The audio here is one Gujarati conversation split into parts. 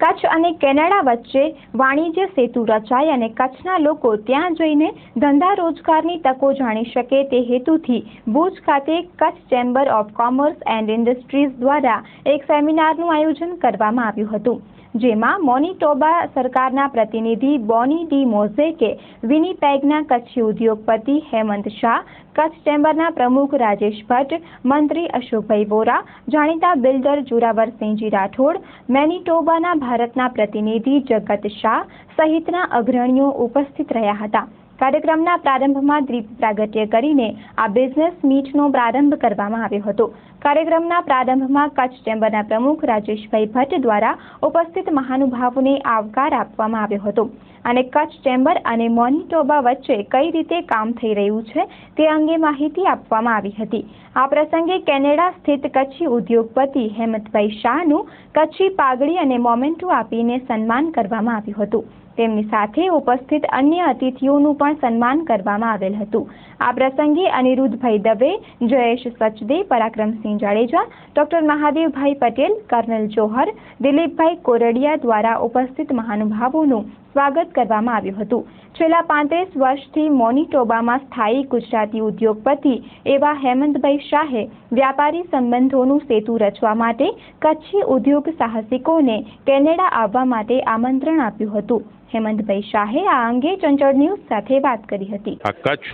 કચ્છ અને કેનેડા વચ્ચે વાણિજ્ય સેતુ રચાય અને કચ્છના લોકો ત્યાં જઈને ધંધા રોજગારની તકો જાણી શકે તે હેતુથી ભુજ ખાતે Kutch chamber of commerce and industries દ્વારા એક સેમિનારનું આયોજન કરવામાં આવ્યું હતું. જેમાં મોનિટોબા સરકારના પ્રતિનિધિ બોની ડી મોઝેકે, વિનીપેગના કચ્છી ઉદ્યોગપતિ હેમંત શાહ, કચ્છ ચેમ્બરના પ્રમુખ રાજેશ ભટ્ટ, મંત્રી અશોકભાઈ વોરા, જાણીતા બિલ્ડર જોરાવરસિંહજી રાઠોડ, મેનિટોબાના ભારતના પ્રતિનિધિ જગત શાહ સહિતના અગ્રણીઓ ઉપસ્થિત રહ્યા હતા. કાર્યક્રમના પ્રારંભમાં દ્વીપ પ્રાગટ્ય કરીને આ બિઝનેસ મીટનો પ્રારંભ કરવામાં આવ્યો હતો. કાર્યક્રમના પ્રારંભમાં કચ્છ ચેમ્બરના પ્રમુખ રાજેશભાઈ ભટ્ટ દ્વારા ઉપસ્થિત મહાનુભાવોને આવકાર આપવામાં આવ્યો હતો. અને કચ્છ ચેમ્બર અને મોનિટોબા વચ્ચે કઈ રીતે કામ થઈ રહ્યું છે તે અંગે માહિતી આપવામાં આવી હતી. આ પ્રસંગે કેનેડા સ્થિત કચ્છી ઉદ્યોગપતિ હેમંતભાઈ શાહનું કચ્છી પાઘડી અને મોમેન્ટો આપીને સન્માન કરવામાં આવ્યું હતું. તેમની સાથે ઉપસ્થિત અન્ય અતિથિઓનું પણ સન્માન કરવામાં આવેલ હતું. આ પ્રસંગે અનિરુદ્ધભાઈ દવે, જયેશ સચદે, પરાક્રમસિંહ જાડેજા, ડોક્ટર મહાદેવભાઈ પટેલ, કર્નલ જોહર, દિલીપભાઈ કોરડિયા દ્વારા ઉપસ્થિત મહાનુભાવોનું સ્વાગત કરવામાં આવ્યું હતું. છેલ્લા પાંત્રીસ વર્ષથી મોનિટોબામાં સ્થાયી ગુજરાતી ઉદ્યોગપતિ એવા હેમંતભાઈ શાહે વ્યાપારી સંબંધોનું સેતુ રચવા માટે કચ્છી ઉદ્યોગ સાહસિકોને કેનેડા આવવા માટે આમંત્રણ આપ્યું હતું. હેમંતભાઈ શાહે આ અંગે ચંચળ ન્યૂઝ સાથે વાત કરી હતી. કચ્છ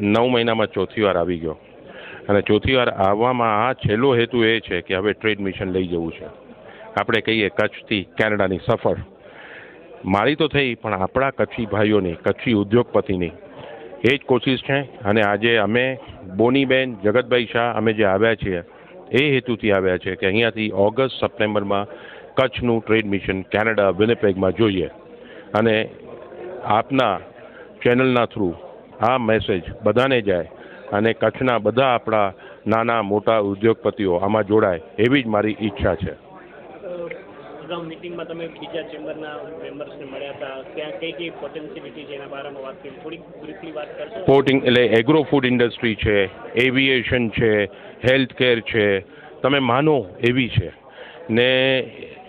નવ મહિનામાં ચોથી વાર આવી ગયો. અને ચોથી વાર આવવામાં આ છેલ્લો હેતુ એ છે કે હવે ટ્રેડ મિશન લઈ જવું છે. આપણે કહીએ કચ્છથી કેનેડાની સફર. મારી તો થઈ, પણ આપણા કચ્છી ભાઈઓની, કચ્છી ઉદ્યોગપતિની એ જ કોશિશ છે. અને આજે અમે બોનીબેન, જગતભાઈ શાહ અમે જે આવ્યા છીએ, એ હેતુથી આવ્યા છે કે અહીંયાથી ઓગસ્ટ, સપ્ટેમ્બરમાં કચ્છનું ટ્રેડ મિશન કેનેડા, વિનેપેગમાં જોઈએ. અને આપના ચેનલના થ્રુ આ મેસેજ બધાને જાય. અને કચ્છના બધા આપણા નાના મોટા ઉદ્યોગપતિઓ આમાં જોડાય એવી જ મારી ઈચ્છા છે. અગાઉ મિટિંગમાં તમે બીજા ચેમ્બરના મેમ્બર્સને મળ્યા હતા. ત્યાં કઈ કઈ પોટેન્શિયલિટી છે એના બારામાં વાત કરી? થોડીક બ્રીફલી વાત કરશો? પોર્ટિંગ એટલે એગ્રો ફૂડ ઇન્ડસ્ટ્રી છે એવિએશન છે હેલ્થ કેર છે. તમે માનો એવી છે. ને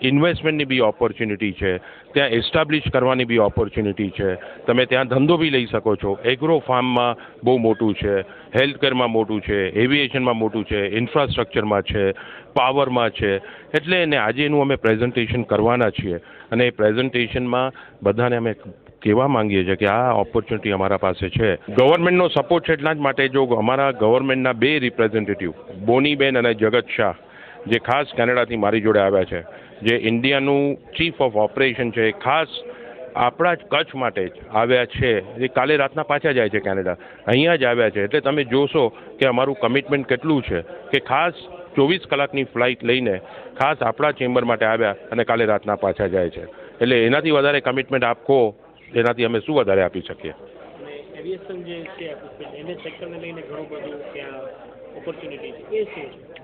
ઇન્વેસ્ટમેન્ટની બી ઓપોર્ચ્યુનિટી છે. ત્યાં એસ્ટાબ્લિશ કરવાની બી ઓપોર્ચ્યુનિટી છે. તમે ત્યાં ધંધો બી લઈ શકો છો. એગ્રો ફાર્મમાં બહુ મોટું છે. હેલ્થ કેરમાં મોટું છે. એવિએશનમાં મોટું છે. ઇન્ફ્રાસ્ટ્રક્ચરમાં છે. પાવરમાં છે. એટલે એને આજે એનું અમે પ્રેઝન્ટેશન કરવાના છીએ. અને એ પ્રેઝન્ટેશનમાં બધાને અમે કહેવા માંગીએ છીએ કે આ ઓપોર્ચ્યુનિટી અમારા પાસે છે. ગવર્મેન્ટનો સપોર્ટ છે એટલા જ માટે જો અમારા ગવર્મેન્ટના બે રિપ્રેઝેન્ટેટિવ બોનીબેન અને જગત શાહ જે ખાસ કેનેડાથી મારી જોડે આવ્યા છે, જે ઇન્ડિયાનું ચીફ ઓફ ઓપરેશન છે, એ ખાસ આપણા જ કચ્છ માટે જ આવ્યા છે. એ કાલે રાતના પાછા જાય છે કેનેડા. અહીંયા જ આવ્યા છે. એટલે તમે જોશો કે અમારું કમિટમેન્ટ કેટલું છે કે ખાસ ચોવીસ કલાકની ફ્લાઇટ લઈને ખાસ આપણા ચેમ્બર માટે આવ્યા અને કાલે રાતના પાછા જાય છે. એટલે એનાથી વધારે કમિટમેન્ટ આપો એનાથી અમે શું વધારે આપી શકીએ?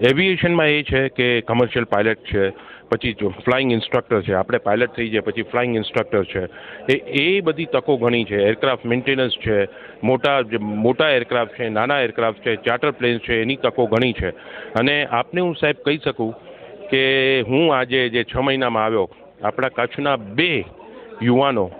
એવિએશનમાં એ છે કે કમર્શિયલ પાયલટ છે, પછી ફ્લાઇંગ ઇન્સ્ટ્રક્ટર છે, આપણે પાયલટ થઈ જાય પછી ફ્લાઇંગ ઇન્સ્ટ્રક્ટર છે. એ એ બધી તકો ઘણી છે. એરક્રાફ્ટ મેન્ટેનન્સ છે, મોટા મોટા એરક્રાફ્ટ છે, નાના એરક્રાફ્ટ છે ચાર્ટર પ્લેન્સ છે, એની તકો ઘણી છે. અને આપને હું સાહેબ કહી શકું કે હું આજે જે છ મહિનામાં આવ્યો, આપણા કચ્છના બે યુવાનો,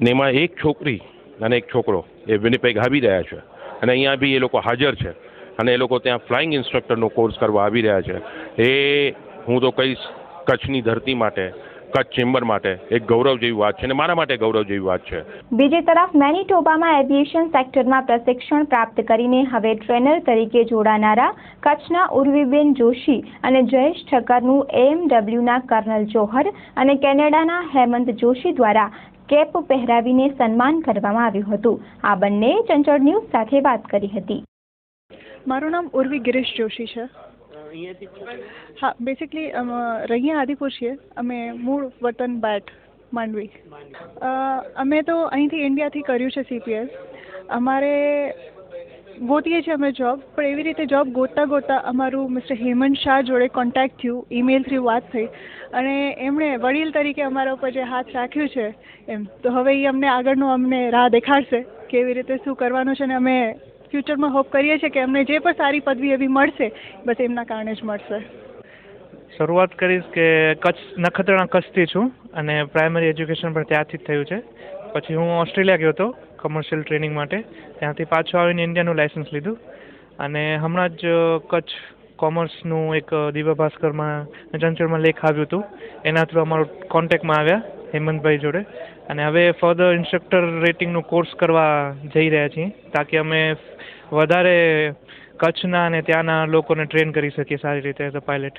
ને એમાં એક છોકરી અને એક છોકરો, એ વિનિપેગ આવી રહ્યા છે. અને અહીંયા બી એ લોકો હાજર છે. અને એ લોકો ત્યાં ફ્લાઇંગ ઇન્સ્ટ્રક્ટરનો કોર્સ કરવા આવી રહ્યા છે. એ હું તો કહીશ, કચ્છની ધરતી માટે, કચ્છ ચેમ્બર માટે એક ગૌરવ જેવી વાત છે અને મારા માટે ગૌરવ જેવી વાત છે. બીજી તરફ મેનિટોબામાં એવિએશન સેક્ટરમાં પ્રશિક્ષણ પ્રાપ્ત કરીને હવે ટ્રેનર તરીકે જોડાનારા કચ્છના ઉર્વીબેન જોશી અને જયેશ ઠક્કરનું એએમડબ્લ્યુના કર્નલ જોહર અને કેનેડાના હેમંત જોશી દ્વારા કેપ પહેરાવીને સન્માન કરવામાં આવ્યું હતું. આ બંને ચંચળ ન્યૂઝ સાથે વાત કરી હતી. મારું નામ ઉર્વી ગિરીશ જોશી છે. હા બેસિકલી રહીએ આદિપુર છીએ અમે મૂળ વતન બેટ માંડવી. અમે તો અહીંથી ઇન્ડિયાથી કર્યું છે સીપીએસ અમારે ગોતીએ છીએ અમે જોબ પણ એવી રીતે જોબ ગોતતા ગોતતા અમારું મિસ્ટર હેમંત શાહ જોડે કોન્ટેક્ટ થયું ઈમેલ થ્રુ વાત થઈ. અને એમણે વડીલ તરીકે અમારા ઉપર જે હાથ રાખ્યું છે એમ. તો હવે એ અમને આગળનું અમને રાહ દેખાડશે કેવી રીતે શું કરવાનું છે ને અમે ફ્યુચરમાં હોપ કરીએ છીએ કે એમને જે પણ સારી પદવી એવી મળશે, બસ એમના કારણે જ મળશે. શરૂઆત કરીશ કે કચ્છ નખત્રાણા કચ્છથી છું અને પ્રાઇમરી એજ્યુકેશન પણ ત્યાંથી જ થયું છે. પછી હું ઓસ્ટ્રેલિયા ગયો હતો કમર્શિયલ ટ્રેનિંગ માટે. ત્યાંથી પાછો આવીને ઇન્ડિયાનું લાઇસન્સ લીધું. અને હમણાં જ કચ્છ કોમર્સનું એક દિવ્ય ભાસ્કરમાં ચંચળમાં લેખ આવ્યું હતું. એના થ્રુ અમારો કોન્ટેક્ટમાં આવ્યા. હેમંતભાઈ જોડે. અને હવે ફર્ધર ઇન્સ્ટ્રક્ટર રેટિંગનું કોર્સ કરવા જઈ રહ્યા છીએ, તાકી અમે વધારે કચ્છના અને ત્યાંના લોકોને ટ્રેન કરી શકીએ સારી રીતે એઝ અ પાયલટ